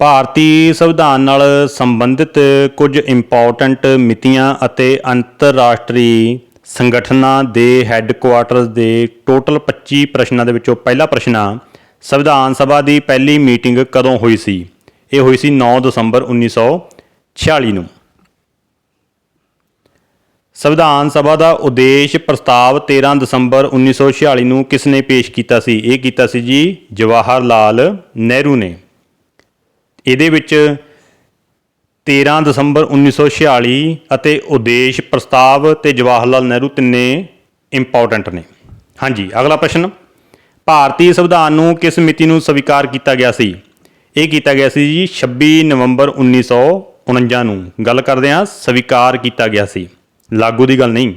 ਭਾਰਤੀ ਸੰਵਿਧਾਨ ਨਾਲ ਸੰਬੰਧਿਤ ਕੁਝ ਇੰਪੋਰਟੈਂਟ ਮਿਤੀਆਂ ਅਤੇ ਅੰਤਰਰਾਸ਼ਟਰੀ ਸੰਗਠਨਾਂ ਦੇ ਹੈੱਡਕੁਆਰਟਰਸ ਦੇ ਟੋਟਲ 25 ਪ੍ਰਸ਼ਨਾਂ ਦੇ ਵਿੱਚੋਂ ਪਹਿਲਾ ਪ੍ਰਸ਼ਨ ਆ ਸੰਵਿਧਾਨ ਸਭਾ ਦੀ ਪਹਿਲੀ ਮੀਟਿੰਗ ਕਦੋਂ ਹੋਈ ਸੀ? ਇਹ ਹੋਈ ਸੀ 9 ਦਸੰਬਰ 1946 ਨੂੰ। ਸੰਵਿਧਾਨ ਸਭਾ ਦਾ ਉਦੇਸ਼ ਪ੍ਰਸਤਾਵ 13 ਦਸੰਬਰ 1946 ਨੂੰ ਕਿਸ ਨੇ ਪੇਸ਼ ਕੀਤਾ ਸੀ? ਇਹ ਕੀਤਾ ਸੀ ਜੀ ਜਵਾਹਰ ਲਾਲ ਨਹਿਰੂ ਨੇ। ਇਹਦੇ ਵਿੱਚ 13 ਦਸੰਬਰ 1946 ਅਤੇ ਉਦੇਸ਼ ਪ੍ਰਸਤਾਵ ਤੇ ਜਵਾਹਰ ਲਾਲ ਨਹਿਰੂ ਤਿੰਨੇ ਇੰਪੋਰਟੈਂਟ ਨੇ। ਹਾਂਜੀ, ਅਗਲਾ ਪ੍ਰਸ਼ਨ। ਭਾਰਤੀ ਸੰਵਿਧਾਨ ਨੂੰ ਕਿਸ ਮਿਤੀ ਨੂੰ ਸਵੀਕਾਰ ਕੀਤਾ ਗਿਆ ਸੀ? ਇਹ ਕੀਤਾ ਗਿਆ ਸੀ ਜੀ 26 ਨਵੰਬਰ 1949 ਨੂੰ। ਗੱਲ ਕਰਦੇ ਹਾਂ, ਸਵੀਕਾਰ ਕੀਤਾ ਗਿਆ ਸੀ। ਲਾਗੂ ਦੀ ਗੱਲ ਨਹੀਂ।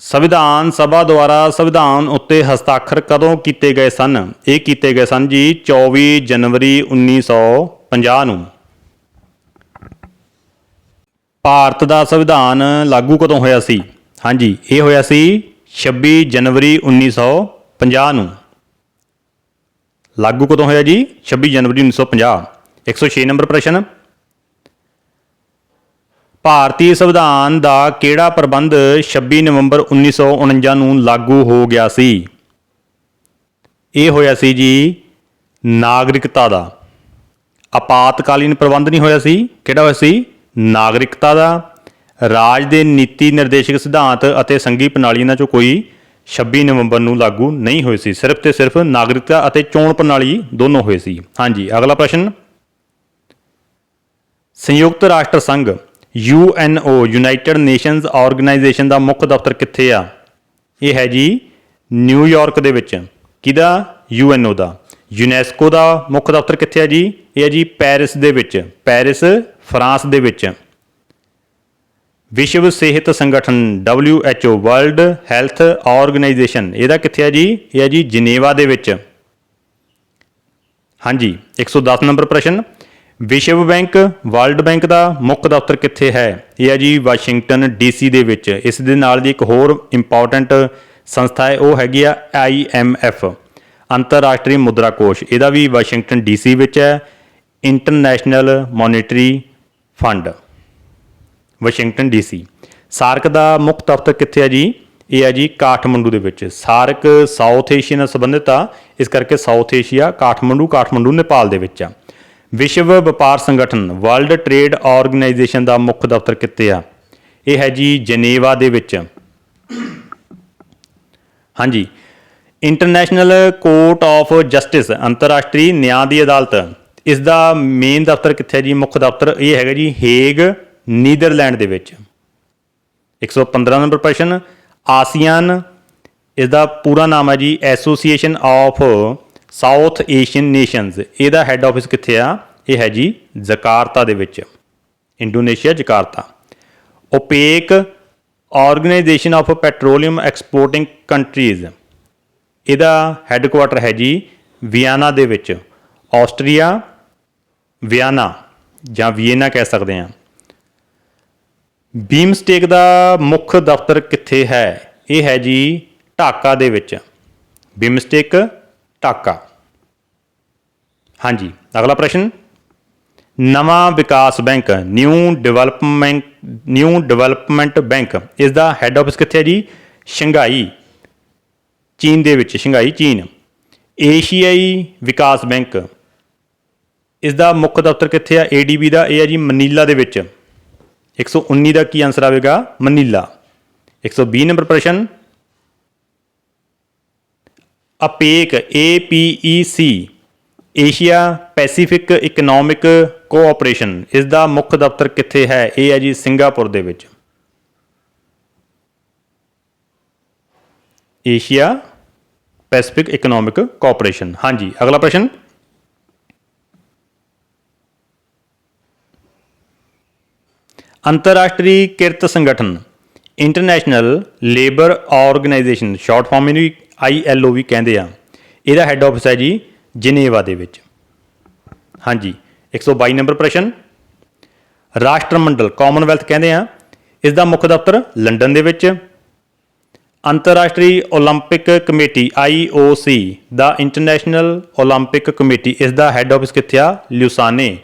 ਸੰਵਿਧਾਨ ਸਭਾ ਦੁਆਰਾ ਸੰਵਿਧਾਨ ਉੱਤੇ ਹਸਤਾਖਰ ਕਦੋਂ ਕੀਤੇ ਗਏ ਸਨ? ਇਹ ਕੀਤੇ ਗਏ ਸਨ ਜੀ 24 ਜਨਵਰੀ 1950 ਨੂੰ। ਭਾਰਤ ਦਾ ਸੰਵਿਧਾਨ ਲਾਗੂ ਕਦੋਂ ਹੋਇਆ ਸੀ? ਹਾਂਜੀ, ਇਹ ਹੋਇਆ ਸੀ 26 ਜਨਵਰੀ 1950 ਨੂੰ। ਲਾਗੂ ਕਦੋਂ ਹੋਇਆ ਜੀ? 26 ਜਨਵਰੀ 1950 106 ਨੰਬਰ ਪ੍ਰਸ਼ਨ। ਭਾਰਤੀ ਸੰਵਿਧਾਨ ਦਾ ਕਿਹੜਾ ਪ੍ਰਬੰਧ 26 ਨਵੰਬਰ 1949 ਨੂੰ ਲਾਗੂ ਹੋ ਗਿਆ ਸੀ? ਇਹ ਹੋਇਆ ਸੀ ਜੀ, ਨਾਗਰਿਕਤਾ ਦਾ। ਆਪਾਤਕਾਲੀਨ ਪ੍ਰਬੰਧ ਨਹੀਂ ਹੋਇਆ ਸੀ। ਕਿਹੜਾ ਹੋਇਆ ਸੀ? ਨਾਗਰਿਕਤਾ ਦਾ। ਰਾਜ ਦੇ ਨੀਤੀ ਨਿਰਦੇਸ਼ਕ ਸਿਧਾਂਤ ਅਤੇ ਸੰਘੀ ਪ੍ਰਣਾਲੀ ਇਹਨਾਂ ਚੋਂ ਕੋਈ 26 ਨਵੰਬਰ ਨੂੰ ਲਾਗੂ ਨਹੀਂ ਹੋਏ ਸੀ। ਸਿਰਫ ਤੇ ਸਿਰਫ ਨਾਗਰਿਕਤਾ ਅਤੇ ਚੋਣ ਪ੍ਰਣਾਲੀ ਦੋਨੋਂ ਹੋਏ ਸੀ। ਹਾਂਜੀ, ਅਗਲਾ ਪ੍ਰਸ਼ਨ। ਸੰਯੁਕਤ ਰਾਸ਼ਟਰ ਸੰਘ। UNO ਯੂਨਾਈਟਿਡ ਨੇਸ਼ਨਸ ਆਰਗੇਨਾਈਜੇਸ਼ਨ ਦਾ ਮੁੱਖ ਦਫ਼ਤਰ ਕਿੱਥੇ ਆ? ਇਹ ਹੈ ਜੀ ਨਿਊਯਾਰਕ ਦੇ ਵਿੱਚ। ਕਿਹਦਾ? UNO ਦਾ। ਯੂਨੈਸਕੋ ਦਾ ਮੁੱਖ ਦਫ਼ਤਰ ਕਿੱਥੇ ਆ ਜੀ? ਇਹ ਹੈ ਜੀ ਪੈਰਿਸ ਦੇ ਵਿੱਚ। ਪੈਰਿਸ, ਫਰਾਂਸ ਦੇ ਵਿੱਚ। ਵਿਸ਼ਵ ਸਿਹਤ ਸੰਗਠਨ WHO ਵਰਲਡ ਹੈਲਥ ਆਰਗੇਨਾਈਜੇਸ਼ਨ। ਇਹਦਾ ਕਿੱਥੇ ਆ ਜੀ? ਇਹ ਹੈ ਜੀ ਜਨੇਵਾ ਦੇ ਵਿੱਚ। ਹਾਂਜੀ 110 ਨੰਬਰ ਪ੍ਰਸ਼ਨ। ਵਿਸ਼ਵ ਬੈਂਕ, ਵਰਲਡ ਬੈਂਕ ਦਾ ਮੁੱਖ ਦਫ਼ਤਰ ਕਿੱਥੇ ਹੈ? ਇਹ ਹੈ ਜੀ ਵਾਸ਼ਿੰਗਟਨ ਡੀਸੀ ਦੇ ਵਿੱਚ। ਇਸ ਦੇ ਨਾਲ ਦੀ ਇੱਕ ਹੋਰ ਇੰਪੋਰਟੈਂਟ ਸੰਸਥਾ ਹੈ, ਉਹ ਹੈਗੀ ਆ IMF ਅੰਤਰਰਾਸ਼ਟਰੀ ਮੁਦਰਾ ਕੋਸ਼। ਇਹਦਾ ਵੀ ਵਾਸ਼ਿੰਗਟਨ ਡੀਸੀ ਵਿੱਚ ਹੈ, international monetary fund, Washington DC. SAARC ਦਾ ਮੁੱਖ ਦਫ਼ਤਰ ਕਿੱਥੇ ਹੈ ਜੀ? ਇਹ ਹੈ ਜੀ ਕਾਠਮੰਡੂ ਦੇ ਵਿੱਚ। ਸਾਰਕ ਸਾਊਥ ਏਸ਼ੀਆ ਨਾਲ ਸੰਬੰਧਿਤ ਆ, ਇਸ ਕਰਕੇ ਸਾਊਥ ਏਸ਼ੀਆ ਕਾਠਮੰਡੂ ਕਾਠਮੰਡੂ, ਨੇਪਾਲ ਦੇ ਵਿੱਚ ਆ। ਵਿਸ਼ਵ ਵਪਾਰ ਸੰਗਠਨ ਵਰਲਡ ਟ੍ਰੇਡ ਆਰਗੇਨਾਈਜੇਸ਼ਨ ਦਾ ਮੁੱਖ ਦਫ਼ਤਰ ਕਿੱਥੇ ਆ? ਇਹ ਹੈ ਜੀ ਜਨੇਵਾ ਦੇ ਵਿੱਚ। ਹਾਂਜੀ। ਇੰਟਰਨੈਸ਼ਨਲ ਕੋਰਟ ਆਫ ਜਸਟਿਸ ਅੰਤਰਰਾਸ਼ਟਰੀ ਨਿਆਂ ਦੀ ਅਦਾਲਤ। ਇਸ ਦਾ ਮੇਨ ਦਫ਼ਤਰ ਕਿੱਥੇ ਹੈ ਜੀ? ਮੁੱਖ ਦਫ਼ਤਰ ਇਹ ਹੈਗਾ ਜੀ ਹੇਗ, ਨੀਦਰਲੈਂਡ ਦੇ ਵਿੱਚ। 115 ਨੰਬਰ ਪ੍ਰਸ਼ਨ, ਆਸੀਆਨ। ਇਸ ਦਾ ਪੂਰਾ ਨਾਮ ਹੈ ਜੀ association of South Asian nations ਇਹਦਾ ਹੈੱਡ ਆਫਿਸ ਕਿੱਥੇ ਆ? ਇਹ ਹੈ ਜੀ ਜਕਾਰਤਾ ਦੇ ਵਿੱਚ। Indonesia Jakarta. OPEC organisation of petroleum exporting countries ਇਹਦਾ ਹੈੱਡਕੁਆਟਰ ਹੈ ਜੀ ਵਿਆਨਾ ਦੇ ਵਿੱਚ। ਆਸਟਰੀਆ ਵਿਆਨਾ ਜਾਂ ਵੀਏਨਾ ਕਹਿ ਸਕਦੇ ਹਾਂ। ਬੀਮਸਟੇਕ ਦਾ ਮੁੱਖ ਦਫ਼ਤਰ ਕਿੱਥੇ ਹੈ? ਇਹ ਹੈ ਜੀ ਢਾਕਾ ਦੇ ਵਿੱਚ। ਬਿਮਸਟੇਕ ਢਾਕਾ ਹਾਂਜੀ, ਅਗਲਾ ਪ੍ਰਸ਼ਨ। ਨਵਾਂ ਵਿਕਾਸ bank new development new development bank. ਇਸ ਦਾ ਹੈੱਡ ਆਫਿਸ ਕਿੱਥੇ ਹੈ ਜੀ? ਸ਼ੰਘਾਈ, ਚੀਨ ਦੇ ਵਿੱਚ, ਸ਼ੰਘਾਈ, ਚੀਨ। ਏਸ਼ੀਆਈ ਵਿਕਾਸ ਬੈਂਕ। ਇਸ ਦਾ ਮੁੱਖ ਦਫ਼ਤਰ ਕਿੱਥੇ ਆ? ADB ਦਾ, ਇਹ ਹੈ ਜੀ ਮਨੀਲਾ ਦੇ ਵਿੱਚ। 119 ਦਾ ਕੀ ਆਨਸਰ ਆਵੇਗਾ? ਮਨੀਲਾ। 120 ਨੰਬਰ ਪ੍ਰਸ਼ਨ। ਅਪੇਕ APEC Asia Pacific economic cooperation. ਇਸ ਦਾ ਮੁੱਖ ਦਫ਼ਤਰ ਕਿੱਥੇ ਹੈ? ਇਹ ਹੈ ਜੀ ਸਿੰਗਾਪੁਰ ਦੇ ਵਿੱਚ। Asia Pacific economic cooperation. ਹਾਂਜੀ, ਅਗਲਾ ਪ੍ਰਸ਼ਨ। ਅੰਤਰਰਾਸ਼ਟਰੀ ਕਿਰਤ ਸੰਗਠਨ, international labour organisation, short form ਇਹਨੂੰ ILO ਵੀ ਕਹਿੰਦੇ ਆ ਇਹਦਾ ਹੈੱਡ ਆਫਿਸ ਹੈ ਜੀ ਜਨੇਵਾ ਦੇ ਵਿੱਚ ਹਾਂਜੀ 122 ਨੰਬਰ ਪ੍ਰਸ਼ਨ ਰਾਸ਼ਟਰਮੰਡਲ ਕਾਮਨਵੈਲਥ ਕਹਿੰਦੇ ਆ ਇਸ ਦਾ ਮੁੱਖ ਦਫ਼ਤਰ ਲੰਡਨ ਦੇ ਵਿੱਚ ਅੰਤਰਰਾਸ਼ਟਰੀ 올림픽 ਕਮੇਟੀ IOC ਦਾ ਇੰਟਰਨੈਸ਼ਨਲ 올림픽 ਕਮੇਟੀ ਇਸ ਦਾ ਹੈੱਡ ਆਫਿਸ ਕਿੱਥੇ ਆ ਲਿਊਸਾਨੇ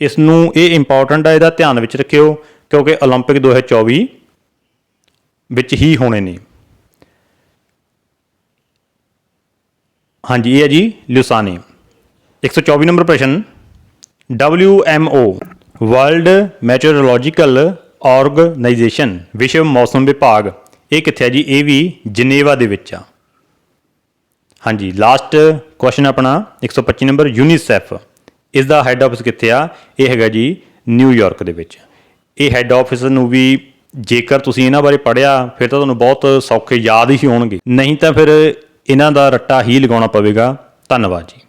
ਇਸ ਨੂੰ ਇਹ ਇੰਪੋਰਟੈਂਟ ਆ ਇਹਦਾ ਧਿਆਨ ਵਿੱਚ ਰੱਖਿਓ ਕਿਉਂਕਿ 올림픽 2024 ਵਿੱਚ ਹੀ ਹੋਣੇ ਨੇ ਹਾਂਜੀ, ਇਹ ਹੈ ਜੀ ਲਿਊਸਾਨੇ 124 ਨੰਬਰ ਪ੍ਰਸ਼ਨ। WMO ਵਰਲਡ ਮੈਟਰੋਲੋਜੀਕਲ ਆਰਗੇਨਾਈਜੇਸ਼ਨ ਵਿਸ਼ਵ ਮੌਸਮ ਵਿਭਾਗ। ਇਹ ਕਿੱਥੇ ਹੈ ਜੀ? ਇਹ ਵੀ ਜਨੇਵਾ ਦੇ ਵਿੱਚ ਆ। ਹਾਂਜੀ ਲਾਸਟ ਕੁਐਸਚਨ ਆਪਣਾ 125 ਨੰਬਰ ਯੂਨੀਸੈਫ ਇਸ ਦਾ ਹੈੱਡ ਆਫਿਸ ਕਿੱਥੇ ਆ? ਇਹ ਹੈਗਾ ਜੀ ਨਿਊਯਾਰਕ ਦੇ ਵਿੱਚ। ਇਹ ਹੈੱਡ ਆਫਿਸ ਨੂੰ ਵੀ ਜੇਕਰ ਤੁਸੀਂ ਇਹਨਾਂ ਬਾਰੇ ਪੜ੍ਹਿਆ, ਫਿਰ ਤਾਂ ਤੁਹਾਨੂੰ ਬਹੁਤ ਸੌਖੇ ਯਾਦ ਹੀ ਹੋਣਗੇ। ਨਹੀਂ ਤਾਂ ਫਿਰ ਇਹਨਾਂ ਦਾ ਰੱਟਾ ਹੀ ਲਗਾਉਣਾ ਪਵੇਗਾ। ਧੰਨਵਾਦ ਜੀ।